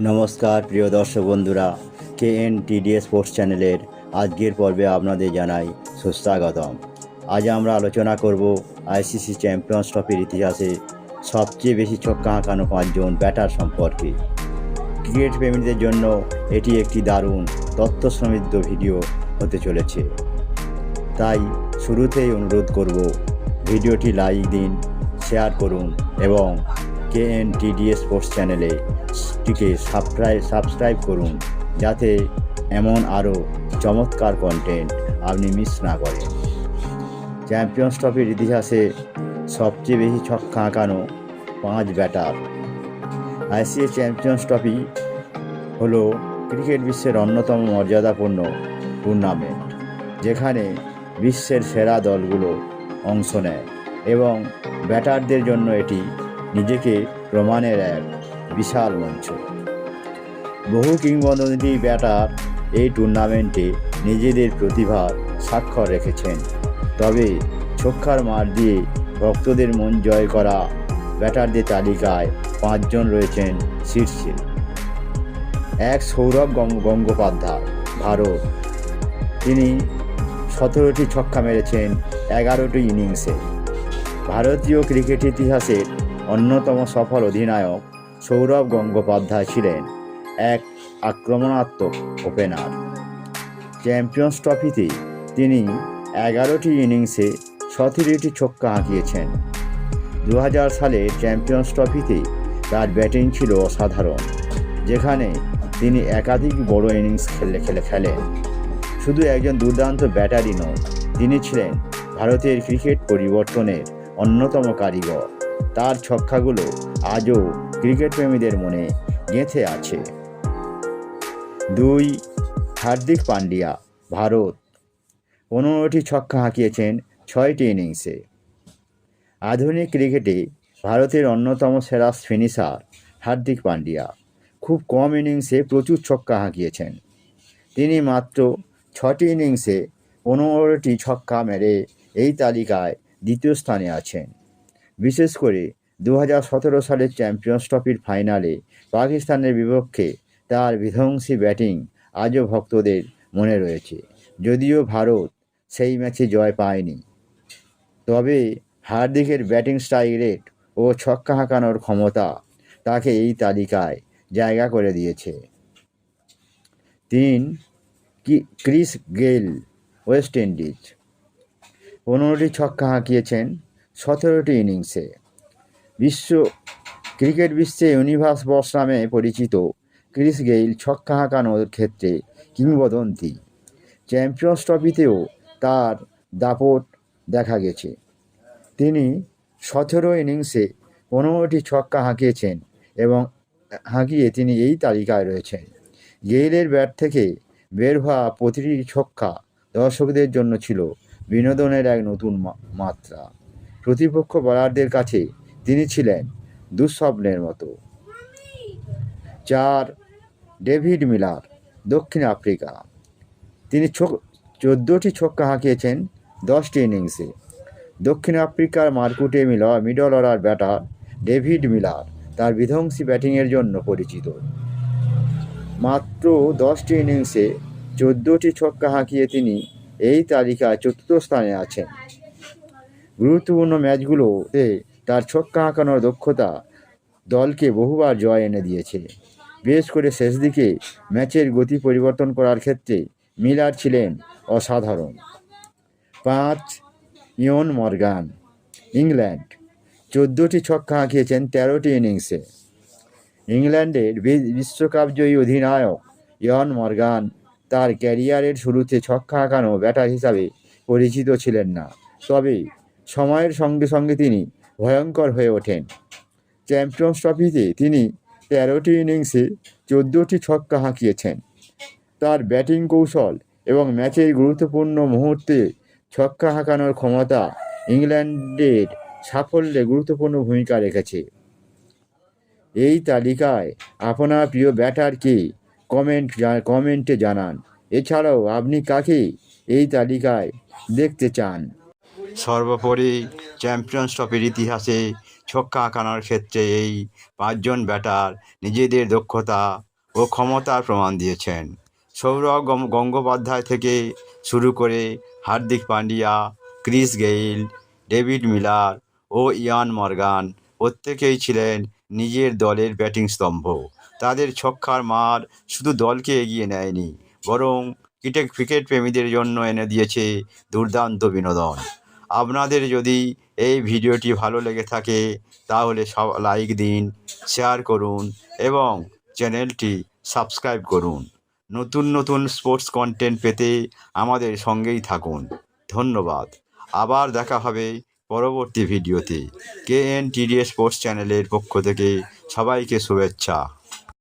নমস্কার, প্রিয় দর্শক বন্ধুরা কে এন টিডিএস স্পোর্টস চ্যানেলের আজকের পর্বে আপনাদের জানাই সুস্বাগতম। আজ আমরা আলোচনা করব আইসিসি চ্যাম্পিয়ন্স ট্রফির ইতিহাসে সবচেয়ে বেশি ছক্কা আঁকানো পাঁচজন ব্যাটার সম্পর্কে। ক্রিকেট প্রেমীদের জন্য এটি একটি দারুণ তথ্য সমৃদ্ধ ভিডিও হতে চলেছে। তাই শুরুতেই অনুরোধ করব, ভিডিওটি লাইক দিন শেয়ার করুন এবং কে এন টিডিএস স্পোর্টস চ্যানেলে টিকে সাবস্ক্রাইব সাবস্ক্রাইব করুন, যাতে এমন আরও চমৎকার কন্টেন্ট আপনি মিস না করেন। চ্যাম্পিয়ন্স ট্রফির ইতিহাসে সবচেয়ে বেশি ছক্কা আঁকানো পাঁচ ব্যাটার আইসিএ চ্যাম্পিয়ন্স ট্রফি হলো ক্রিকেট বিশ্বের অন্যতম মর্যাদাপূর্ণ টুর্নামেন্ট যেখানে বিশ্বের সেরা দলগুলো অংশ নেয় এবং ব্যাটারদের জন্য এটি নিজেকে প্রমাণের এক বিশাল মঞ্চ। বহু কিংবদন্তি ব্যাটার এই টুর্নামেন্টে নিজেদের প্রতিভার স্বাক্ষর রেখেছেন। তবে ছক্কার মার দিয়ে ভক্তদের মন জয় করা ব্যাটারদের তালিকায় পাঁচজন রয়েছেন শীর্ষে। এক সৌরভ গঙ্গ- গঙ্গোপাধ্যায়, ভারত। তিনি সতেরোটি ছক্কা মেরেছেন এগারোটি ইনিংসে। ভারতীয় ক্রিকেট ইতিহাসের অন্যতম সফল অধিনায়ক সৌরভ গঙ্গোপাধ্যায় ছিলেন এক আক্রমণাত্মক ওপেনার। চ্যাম্পিয়ন্স ট্রফিতে তিনি এগারোটি ইনিংসে সতেরোটি ছক্কা হাঁকিয়েছেন দু হাজার সালের চ্যাম্পিয়ন্স ট্রফিতে তার ব্যাটিং ছিল অসাধারণ, যেখানে তিনি একাধিক বড় ইনিংস খেলে খেলে খেলেন। শুধু একজন দুর্দান্ত ব্যাটারই নন, তিনি ছিলেন ভারতের ক্রিকেট পরিবর্তনের অন্যতম কারিগর। তার ছক্কাগুলো আজও ক্রিকেট প্রেমীদের মনে গেঁথে আছে। দুই, হার্দিক পান্ডিয়া ভারত। পনেরোটি ছক্কা হাঁকিয়েছেন ছয়টি ইনিংসে। আধুনিক ক্রিকেটে ভারতের অন্যতম সেরা ফিনিশার হার্দিক পান্ডিয়া খুব কম ইনিংসে প্রচুর ছক্কা হাঁকিয়েছেন। তিনি মাত্র ছটি ইনিংসে পনেরোটি ছক্কা মেরে এই তালিকায় দ্বিতীয় স্থানে আছেন। বিশেষ করে দু হাজার সতেরো সালের চ্যাম্পিয়ন্স ট্রফির ফাইনালে পাকিস্তানের বিপক্ষে তার বিধ্বংসী ব্যাটিং আজও ভক্তদের মনে রয়েছে। যদিও ভারত সেই ম্যাচে জয় পায়নি। তবে হার্দিকের ব্যাটিং স্ট্রাইক রেট ও ছক্কা হাঁকানোর ক্ষমতা তাকে এই তালিকায় জায়গা করে দিয়েছে। তিন ক্রিস গেল ওয়েস্ট ইন্ডিজ। পনেরোটি ছক্কা হাঁকিয়েছেন সতেরোটি ইনিংসে। বিশ্ব ক্রিকেট বিশ্বে ইউনিভার্স বস নামে পরিচিত ক্রিস গেইল ছক্কা হাঁকানোর ক্ষেত্রে কিংবদন্তি। চ্যাম্পিয়ন্স ট্রফিতেও তার দাপট দেখা গেছে। তিনি সতেরো ইনিংসে পনেরোটি ছক্কা হাঁকিয়েছেন এবং হাঁকিয়ে তিনি এই তালিকায় রয়েছেন। গেইলের ব্যাট থেকে বের হওয়া প্রতিটি ছক্কা দর্শকদের জন্য ছিল বিনোদনের এক নতুন মাত্রা। প্রতিপক্ষ বলারদের কাছে তিনি ছিলেন দুঃস্বপ্নের মতো। চার, ডেভিড মিলার, দক্ষিণ আফ্রিকা। তিনি চোদ্দোটি ছক্কা হাঁকিয়েছেন দশটি ইনিংসে। দক্ষিণ আফ্রিকার মার্কুটে মিল middle order batter David Miller তার বিধ্বংসী ব্যাটিংয়ের জন্য পরিচিত। মাত্র দশটি ইনিংসে চোদ্দোটি ছক্কা হাঁকিয়ে তিনি এই তালিকায় চতুর্থ স্থানে আছেন। গুরুত্বপূর্ণ ম্যাচগুলোতে তার ছক্কা হাঁকানোর দক্ষতা দলকে বহুবার জয় এনে দিয়েছে। বেশ করে শেষ দিকে ম্যাচের গতি পরিবর্তন করার ক্ষেত্রে মিলার ছিলেন অসাধারণ। পাঁচ, ইয়ন মর্গান, ইংল্যান্ড। চোদ্দোটি ছক্কা হাঁকিয়েছেন তেরোটি ইনিংসে। ইংল্যান্ডের বিশ্বকাপ জয়ী অধিনায়ক ইয়ন মর্গান তার ক্যারিয়ারের শুরুতে ছক্কা হাঁকানো ব্যাটার হিসাবে পরিচিত ছিলেন না। তবে সময়ের সঙ্গে সঙ্গে তিনি ভয়ঙ্কর হয়ে ওঠেন। চ্যাম্পিয়ন্স ট্রফিতে তিনি তেরোটি ইনিংসে চোদ্দোটি ছক্কা হাঁকিয়েছেন। তার ব্যাটিং কৌশল এবং ম্যাচের গুরুত্বপূর্ণ মুহূর্তে ছক্কা হাঁকানোর ক্ষমতা ইংল্যান্ডের সাফল্যে গুরুত্বপূর্ণ ভূমিকা রেখেছে। এই তালিকায় আপনার প্রিয় ব্যাটারকে কমেন্ট কমেন্টে জানান। এছাড়াও আপনি কাকে এই তালিকায় দেখতে চান? সর্বোপরি চ্যাম্পিয়ন্স ট্রফির ইতিহাসে ছক্কা হাঁকানোর ক্ষেত্রে এই পাঁচজন ব্যাটার নিজেদের দক্ষতা ও ক্ষমতার প্রমাণ দিয়েছেন। সৌরভ গঙ্গোপাধ্যায় থেকে শুরু করে Hardik Pandya, Chris Gayle, David Miller ও ইয়ান মর্গান প্রত্যেকেই ছিলেন নিজের দলের ব্যাটিং স্তম্ভ। তাদের ছক্কার মার শুধু দলকে এগিয়ে নেয়নি, বরং ক্রিকেট ক্রিকেট প্রেমীদের জন্য এনে দিয়েছে দুর্দান্ত বিনোদন। আপনাদের যদি এই ভিডিওটি ভালো লেগে থাকে, তাহলে সব লাইক দিন, শেয়ার করুন এবং চ্যানেলটি সাবস্ক্রাইব করুন। নতুন নতুন স্পোর্টস কন্টেন্ট পেতে আমাদের সঙ্গেই থাকুন। ধন্যবাদ। আবার দেখা হবে পরবর্তী ভিডিওতে। কে এন টিডিএ স্পোর্টস চ্যানেলের পক্ষ থেকে সবাইকে শুভেচ্ছা।